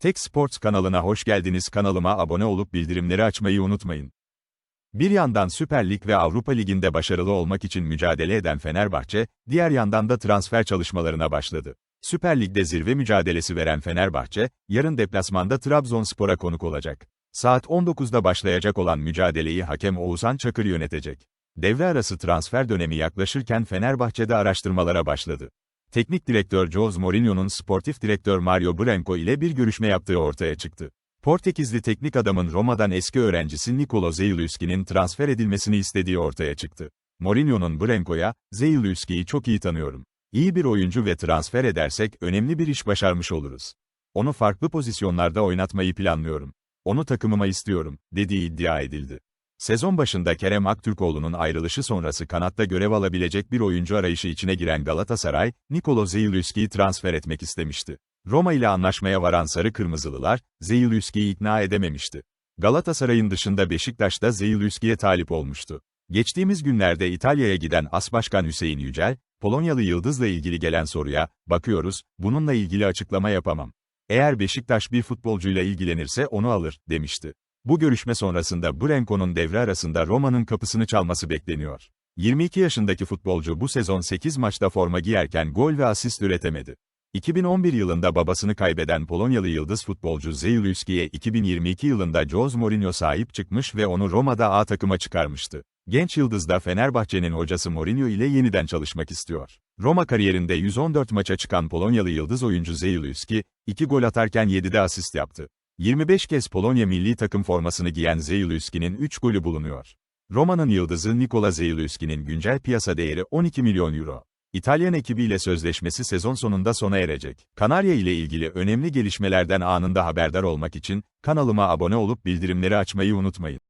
Tek Sports kanalına hoş geldiniz. Kanalıma abone olup bildirimleri açmayı unutmayın. Bir yandan Süper Lig ve Avrupa Ligi'nde başarılı olmak için mücadele eden Fenerbahçe, diğer yandan da transfer çalışmalarına başladı. Süper Lig'de zirve mücadelesi veren Fenerbahçe, yarın deplasmanda Trabzonspor'a konuk olacak. Saat 19'da başlayacak olan mücadeleyi hakem Oğuzhan Çakır yönetecek. Devre arası transfer dönemi yaklaşırken Fenerbahçe'de araştırmalara başladı. Teknik direktör Jose Mourinho'nun sportif direktör Mario Branco ile bir görüşme yaptığı ortaya çıktı. Portekizli teknik adamın Roma'dan eski öğrencisi Nicolo Zeyluski'nin transfer edilmesini istediği ortaya çıktı. Mourinho'nun Branco'ya, Zeyluski'yi çok iyi tanıyorum. İyi bir oyuncu ve transfer edersek önemli bir iş başarmış oluruz. Onu farklı pozisyonlarda oynatmayı planlıyorum. Onu takımıma istiyorum, dediği iddia edildi. Sezon başında Kerem Aktürkoğlu'nun ayrılışı sonrası kanatta görev alabilecek bir oyuncu arayışı içine giren Galatasaray, Nikolo Zeyluski'yi transfer etmek istemişti. Roma ile anlaşmaya varan Sarı Kırmızılılar, Zeyluski'yi ikna edememişti. Galatasaray'ın dışında Beşiktaş'ta Zeyluski'ye talip olmuştu. Geçtiğimiz günlerde İtalya'ya giden As Başkan Hüseyin Yücel, Polonyalı Yıldız'la ilgili gelen soruya, bakıyoruz, bununla ilgili açıklama yapamam. Eğer Beşiktaş bir futbolcuyla ilgilenirse onu alır, demişti. Bu görüşme sonrasında Branco'nun devre arasında Roma'nın kapısını çalması bekleniyor. 22 yaşındaki futbolcu bu sezon 8 maçta forma giyerken gol ve asist üretemedi. 2011 yılında babasını kaybeden Polonyalı yıldız futbolcu Zeyluski'ye 2022 yılında Jose Mourinho sahip çıkmış ve onu Roma'da A takıma çıkarmıştı. Genç yıldız da Fenerbahçe'nin hocası Mourinho ile yeniden çalışmak istiyor. Roma kariyerinde 114 maça çıkan Polonyalı yıldız oyuncu Zeyluski, 2 gol atarken 7'de asist yaptı. 25 kez Polonya milli takım formasını giyen Zeyluski'nin 3 golü bulunuyor. Roma'nın yıldızı Nikola Zeyluski'nin güncel piyasa değeri 12 milyon euro. İtalyan ekibiyle sözleşmesi sezon sonunda sona erecek. Kanarya ile ilgili önemli gelişmelerden anında haberdar olmak için kanalıma abone olup bildirimleri açmayı unutmayın.